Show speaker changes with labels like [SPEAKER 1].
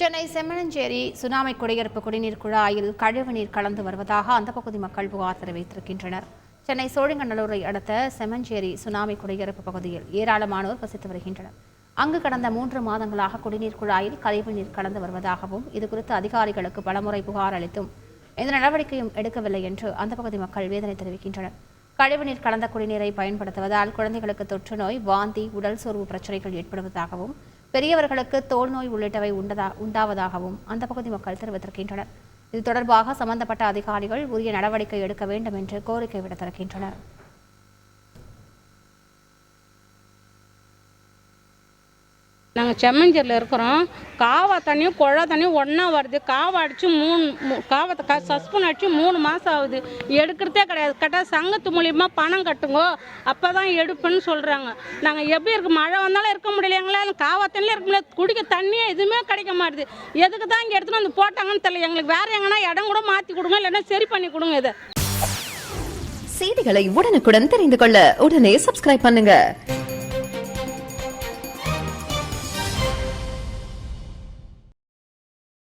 [SPEAKER 1] Chennai செம்மணஞ்சேரி tsunami குடியிருப்பு குடிநீர் குழாயில் கழிவுநீர் கலந்து வருவதாக அந்த பகுதி மக்கள் புகார் தெரிவித்திருக்கின்றனர். சென்னை சோழிங்கநல்லூரை அடுத்த செம்மஞ்சேரி சுனாமி குடியிருப்பு பகுதியில் ஏராளமானோர் வசித்து வருகின்றனர். அங்கு கடந்த மூன்று மாதங்களாக குடிநீர் குழாயில் கழிவுநீர் கலந்து வருவதாகவும் இதுகுறித்து அதிகாரிகளுக்கு பலமுறை புகார் அளித்தும் எந்த நடவடிக்கையும் எடுக்கவில்லை என்று அந்த பகுதி மக்கள் வேதனை தெரிவிக்கின்றனர். கழிவுநீர் கலந்த குடிநீரை பயன்படுத்துவதால் குழந்தைகளுக்கு தொற்றுநோய் வாந்தி உடல் சோர்வு பிரச்சனைகள் ஏற்படுவதாகவும் பெரியவர்களுக்கு தோல் நோய் உள்ளிட்டவை உண்டதா உண்டாவதாகவும் அந்த பகுதி மக்கள் தெரிவித்திருக்கின்றனர். இது தொடர்பாக சம்பந்தப்பட்ட அதிகாரிகள் உரிய நடவடிக்கை எடுக்க வேண்டும் என்று கோரிக்கை விடுத்திருக்கின்றனர்.
[SPEAKER 2] நாங்கள் செம்மஞ்சேரியில் இருக்கிறோம். காவா தண்ணியும் குழா தண்ணியும் ஒன்றா வருது. காவா அடித்து மூணு மூ- காவத்தை க சஸ்பெண்ட் அடித்து மூணு மாதம் ஆகுது. எடுக்கிறதே கிடையாது. கேட்டால் சங்கத்து மூலியமாக பணம் கட்டுங்கோ. அப்போ தான் எடுப்புன்னு சொல்கிறாங்க நாங்கள் எப்படி இருக்கு? மழை வந்தாலும் இருக்க முடியல எங்களால். காவா தண்ணியில் இருக்க முடியாது குடிக்க தண்ணியே எதுவுமே கிடைக்க மாட்டுது. எதுக்கு தான் இங்கே எடுத்துன்னு வந்து போட்டாங்கன்னு தெரியல. எங்களுக்கு வேறு எங்கன்னா இடம் கூட மாற்றி கொடுங்க. இல்லைன்னா சரி பண்ணி கொடுங்க இதை.
[SPEAKER 3] செய்திகளை உடனுக்குடன் தெரிந்து கொள்ள உடனே சப்ஸ்கிரைப் பண்ணுங்கள்